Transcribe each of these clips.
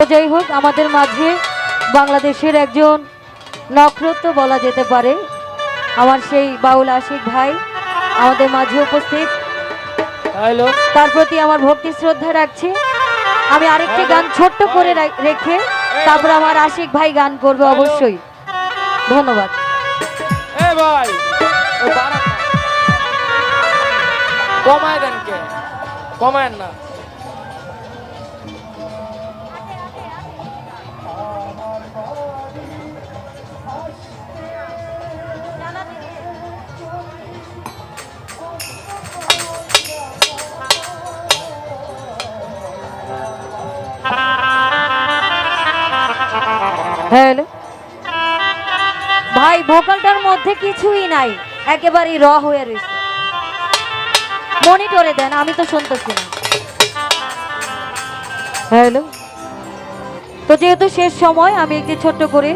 যাই হোক আমাদের মাঝে বাংলাদেশের একজন নক্ষত্র বলা যেতে পারে আমার সেই বাউল আশিক ভাই আমাদের মাঝে উপস্থিত। হ্যালো তার প্রতি আমার ভক্তি শ্রদ্ধা রাখছি। আমি আরেকটি গান ছোট্ট করে রেখে তারপর আমার আশিক ভাই গান করবে অবশ্যই। ধন্যবাদ। ভাই কমায় দেন কে? কমায় না। হ্যালো ভাই ভোকালটার মধ্যে কিছুই নাই। একেবারেই র হয়ে রয়েছে মনিটরে দেন, আমি তো শুনতেছি না। হ্যালো তো যেহেতু শেষ সময়, আমি একটি ছোট্ট করে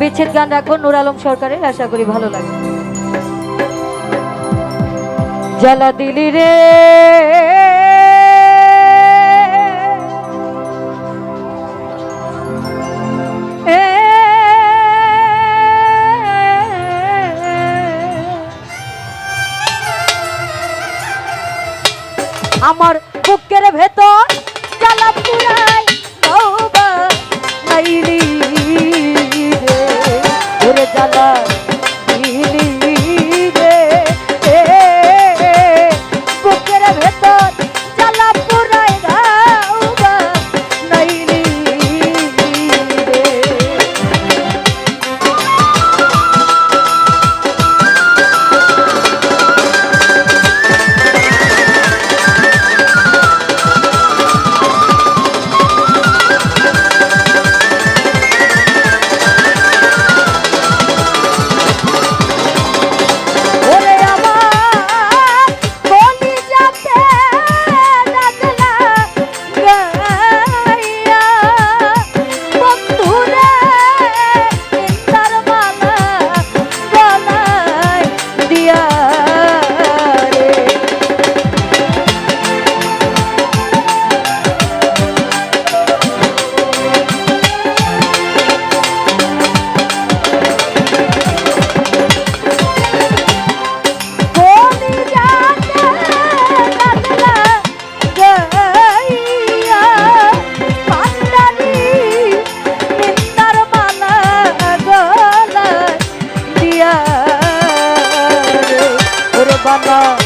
বিচ্ছেদ গান রাখব নুর আলম সরকারের, আশা করি ভালো লাগে জ্বালা দিলি রে। না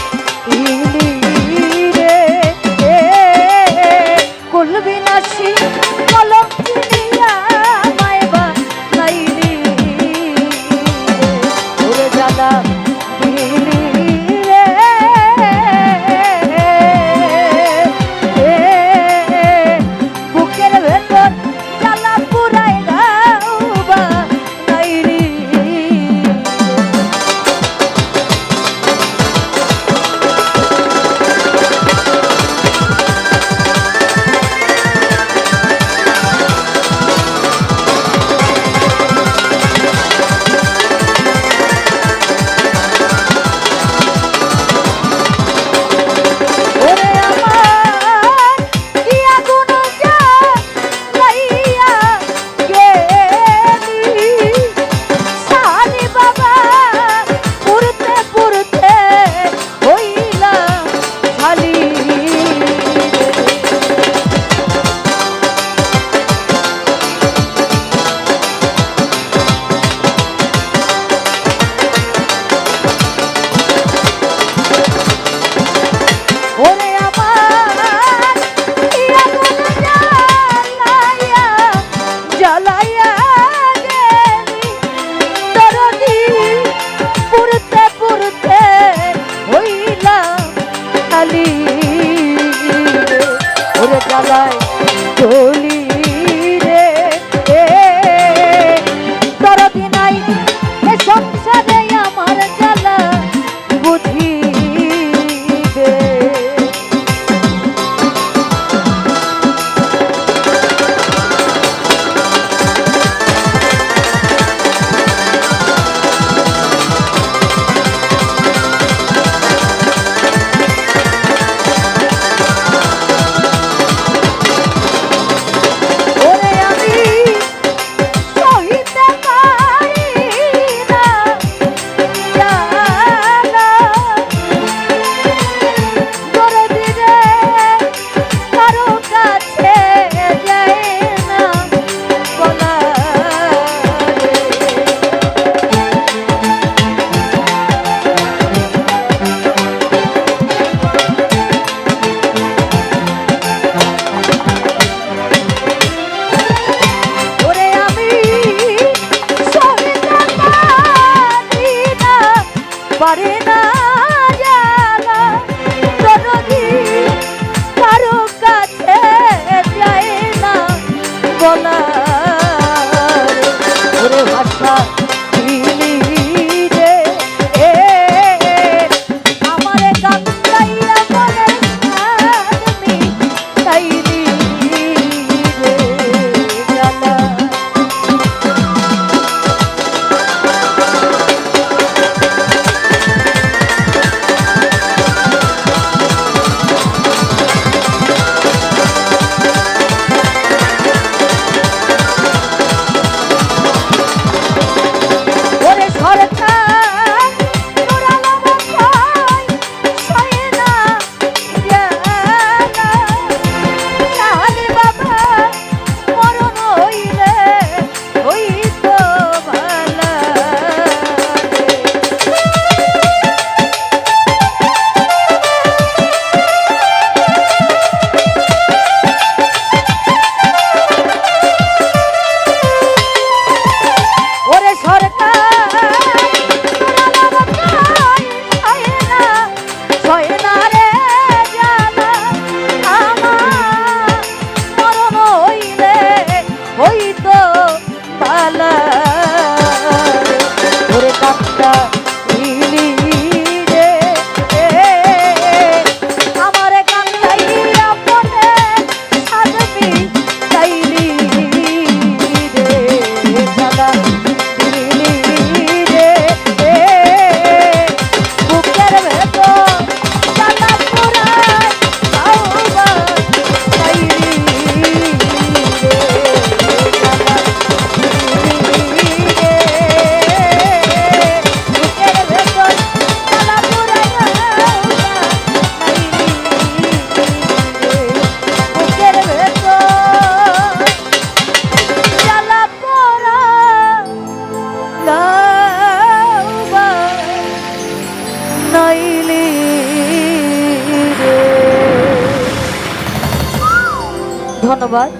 ধন্যবাদ।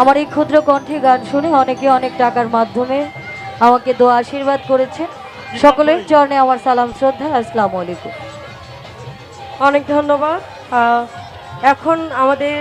আমার এই ক্ষুদ্র কণ্ঠে গান শুনে অনেকে অনেক টাকার মাধ্যমে আমাকে দোয়া আশীর্বাদ করেছেন। সকলের চরণে আমার সালাম, শ্রদ্ধা, আসসালামু আলাইকুম। অনেক ধন্যবাদ। এখন আমাদের